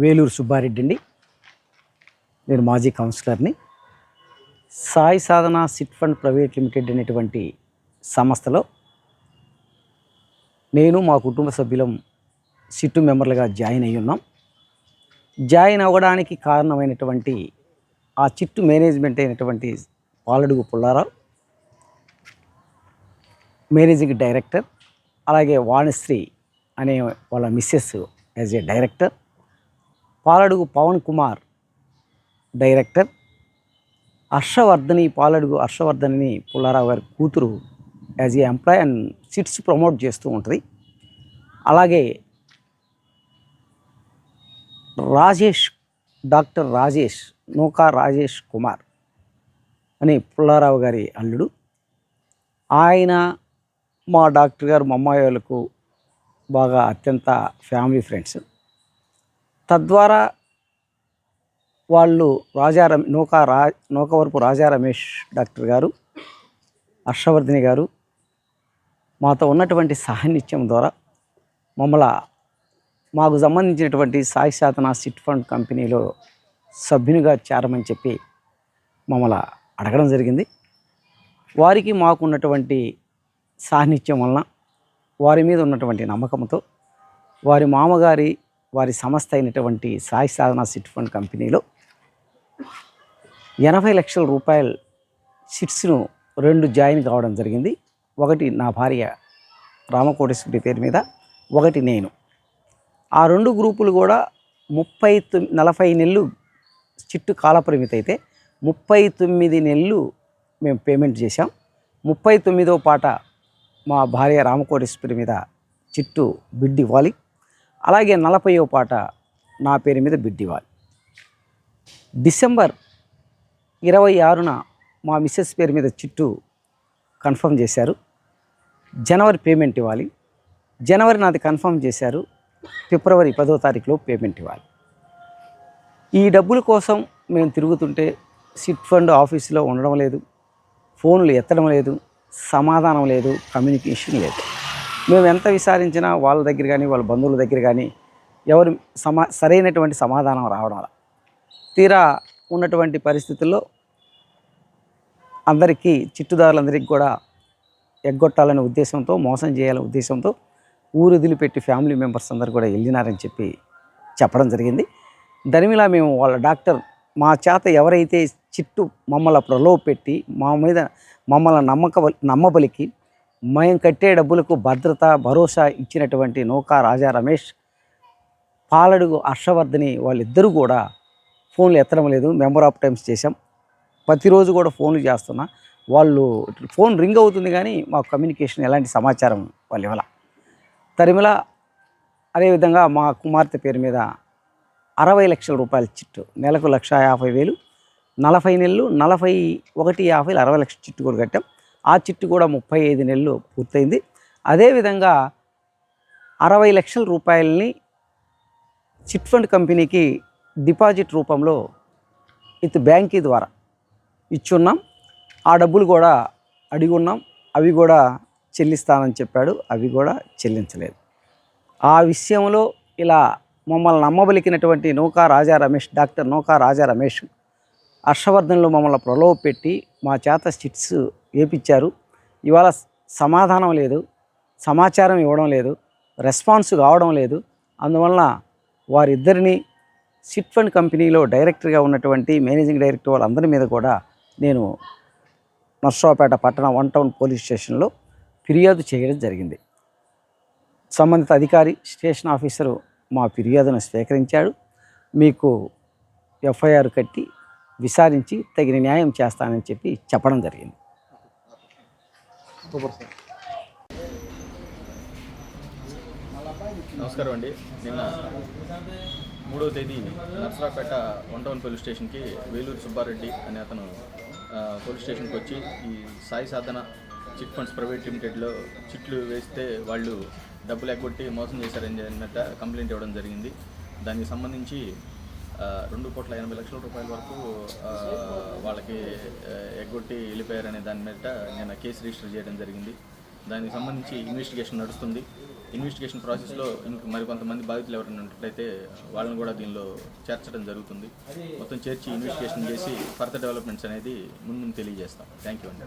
వేలూరు సుబ్బారెడ్డి అండి. నేను మాజీ కౌన్సిలర్ని. Sai Sadhana chit fund private limited అనేటువంటి సంస్థలో నేను మా కుటుంబ సభ్యులం సిట్టు మెంబర్లుగా జాయిన్ అయి ఉన్నాం. జాయిన్ అవ్వడానికి కారణమైనటువంటి ఆ చిట్టు మేనేజ్మెంట్ అయినటువంటి పాలడుగు పుల్లారావు మేనేజింగ్ డైరెక్టర్ అలాగే వాణిశ్రీ అనే వాళ్ళ Mrs as a director Paladugu Pavan Kumar director. Harshavardhani Paladugu Harshavardhani Pullarao గారి కూతురు as a employee and chits promote చేస్తూ ఉంటుంది. అలాగే రాజేష్ డాక్టర్ రాజేష్ నూకా రాజేష్ కుమార్ అని పుల్లారావు గారి అల్లుడు. ఆయన మా డాక్టర్ గారు మా అమ్మాయి వాళ్ళకు బాగా అత్యంత ఫ్యామిలీ ఫ్రెండ్స్ తద్వారా వాళ్ళు రాజా రమే నూకా రా నూకవరపు రాజా రమేష్ డాక్టర్ గారు హర్షవర్ధిని గారు మాతో ఉన్నటువంటి సాన్నిధ్యం ద్వారా మమ్మల మాకు సంబంధించినటువంటి సాయి సాధన సిట్ ఫండ్ కంపెనీలో సభ్యునిగా చేరమని చెప్పి మమ్మల్ని అడగడం జరిగింది. వారికి మాకు ఉన్నటువంటి సాన్నిధ్యం వలన వారి మీద ఉన్నటువంటి నమ్మకంతో వారి మామగారి వారి సంస్థ అయినటువంటి సాయి సాధన సిట్ ఫండ్ కంపెనీలో ఎనభై లక్షల రూపాయల సిట్స్ను రెండు జాయిన్ కావడం జరిగింది. ఒకటి నా భార్య రామకోటేశ్వరి పేరు మీద ఒకటి నేను. ఆ రెండు గ్రూపులు కూడా ముప్పై తొమ్మి నలభై నెలలు చిట్టు కాలపరిమితి అయితే ముప్పై తొమ్మిది నెలలు మేము పేమెంట్ చేశాం. ముప్పై తొమ్మిదో పాట మా భార్య రామకోటేశ్వరి మీద చిట్టు బిడ్డి ఇవ్వాలి. అలాగే నలభైవ పాట నా పేరు మీద బిడ్డు ఇవ్వాలి డిసెంబర్ ఇరవై ఆరున మా మిస్సెస్ పేరు మీద చిట్టు కన్ఫర్మ్ చేశారు. జనవరి పేమెంట్ ఇవ్వాలి. జనవరి నాది కన్ఫర్మ్ చేశారు. ఫిబ్రవరి పదో తారీఖులో పేమెంట్ ఇవ్వాలి. ఈ డబ్బుల కోసం మేము తిరుగుతుంటే సిట్ ఫండ్ ఆఫీసులో ఉండడం లేదు. ఫోన్లు ఎత్తడం లేదు. సమాధానం లేదు. కమ్యూనికేషన్ లేదు. మేము ఎంత విచారించినా వాళ్ళ దగ్గర కానీ వాళ్ళ బంధువుల దగ్గర కానీ ఎవరు సమా సరైనటువంటి సమాధానం రావడం అలా. తీరా ఉన్నటువంటి పరిస్థితుల్లో అందరికీ చిట్టుదారులందరికీ కూడా ఎగ్గొట్టాలనే ఉద్దేశంతో మోసం చేయాలనే ఉద్దేశంతో ఊరు వదిలిపెట్టి ఫ్యామిలీ మెంబర్స్ అందరు కూడా వెళ్ళినారని చెప్పి చెప్పడం జరిగింది. దరిమిలా మేము వాళ్ళ డాక్టర్ మా చేత ఎవరైతే చిట్టు మమ్మల్ని ప్రలోభ పెట్టి మా మీద మమ్మల్ని నమ్మక నమ్మబలికి మేము కట్టే డబ్బులకు భద్రత భరోసా ఇచ్చినటువంటి నౌకా రాజా రమేష్ పాలడుగు హర్షవర్ధని వాళ్ళిద్దరూ కూడా ఫోన్లు ఎత్తడం లేదు. మెంబర్ ఆఫ్ టైమ్స్ చేశాం. ప్రతిరోజు కూడా ఫోన్లు చేస్తున్నా. వాళ్ళు ఫోన్ రింగ్ అవుతుంది కానీ మాకు కమ్యూనికేషన్ ఎలాంటి సమాచారం వాళ్ళు ఇవ్వాల. తరిమిల అదేవిధంగా మా కుమార్తె పేరు మీద అరవై లక్షల రూపాయల చిట్టు నెలకు లక్ష యాభై వేలు నలభై నెలలు నలభై ఒకటి యాభైలు అరవై లక్షల చిట్టు కూడా కట్టాం. ఆ చిట్టు కూడా ముప్పై ఐదు నెలలు పూర్తయింది. అదేవిధంగా అరవై లక్షల రూపాయలని చిట్ ఫండ్ కంపెనీకి డిపాజిట్ రూపంలో ఇత్ బ్యాంకీ ద్వారా ఇచ్చున్నాం. ఆ డబ్బులు కూడా అడిగి ఉన్నాం. అవి కూడా చెల్లిస్తానని చెప్పాడు. అవి కూడా చెల్లించలేదు. ఆ విషయంలో ఇలా మమ్మల్ని నమ్మబలికినటువంటి నౌకా రాజా రమేష్ డాక్టర్ నౌకా రాజా రమేష్ హర్షవర్ధన్లో మమ్మల్ని ప్రలోభ పెట్టి మా చేత చిట్స్ వేపించారు ఇవాళ సమాధానం లేదు సమాచారం ఇవ్వడం లేదు రెస్పాన్స్ కావడం లేదు. అందువలన వారిద్దరిని సిట్ ఫండ్ కంపెనీలో డైరెక్టర్గా ఉన్నటువంటి మేనేజింగ్ డైరెక్టర్ వాళ్ళందరి మీద కూడా నేను నర్సరావుపేట పట్టణ వన్ టౌన్ పోలీస్ స్టేషన్లో ఫిర్యాదు చేయడం జరిగింది. సంబంధిత అధికారి స్టేషన్ ఆఫీసరు మా ఫిర్యాదును స్వీకరించాడు. మీకు ఎఫ్ఐఆర్ కట్టి విచారించి తగిన న్యాయం చేస్తానని చెప్పి చెప్పడం జరిగింది. నమస్కారం అండి. నిన్న మూడవ తేదీ నర్సరాపేట వన్ టౌన్ పోలీస్ స్టేషన్కి వేలూరు సుబ్బారెడ్డి అనే అతను పోలీస్ స్టేషన్కి వచ్చి ఈ Sai Sadhana chit funds private లిమిటెడ్లో చిట్లు వేస్తే వాళ్ళు డబ్బులు ఎగ్గొట్టి మోసం చేశారని అన్నట్ట కంప్లైంట్ ఇవ్వడం జరిగింది. దానికి సంబంధించి రెండు కోట్ల ఎనభై లక్షల రూపాయల వరకు వాళ్ళకి ఎగ్గొట్టి వెళ్ళిపోయారనే దాని మీద నేను కేసు రిజిస్టర్ చేయడం జరిగింది. దానికి సంబంధించి ఇన్వెస్టిగేషన్ నడుస్తుంది. ఇన్వెస్టిగేషన్ ప్రాసెస్లో ఇంక మరికొంతమంది బాధితులు ఎవరైనా ఉన్నట్లయితే వాళ్ళని కూడా దీనిలో చేర్చడం జరుగుతుంది. మొత్తం చేర్చి ఇన్వెస్టిగేషన్ చేసి ఫర్దర్ డెవలప్మెంట్స్ అనేది ముందు ముందు తెలియజేస్తాం. థ్యాంక్ యూ అండి.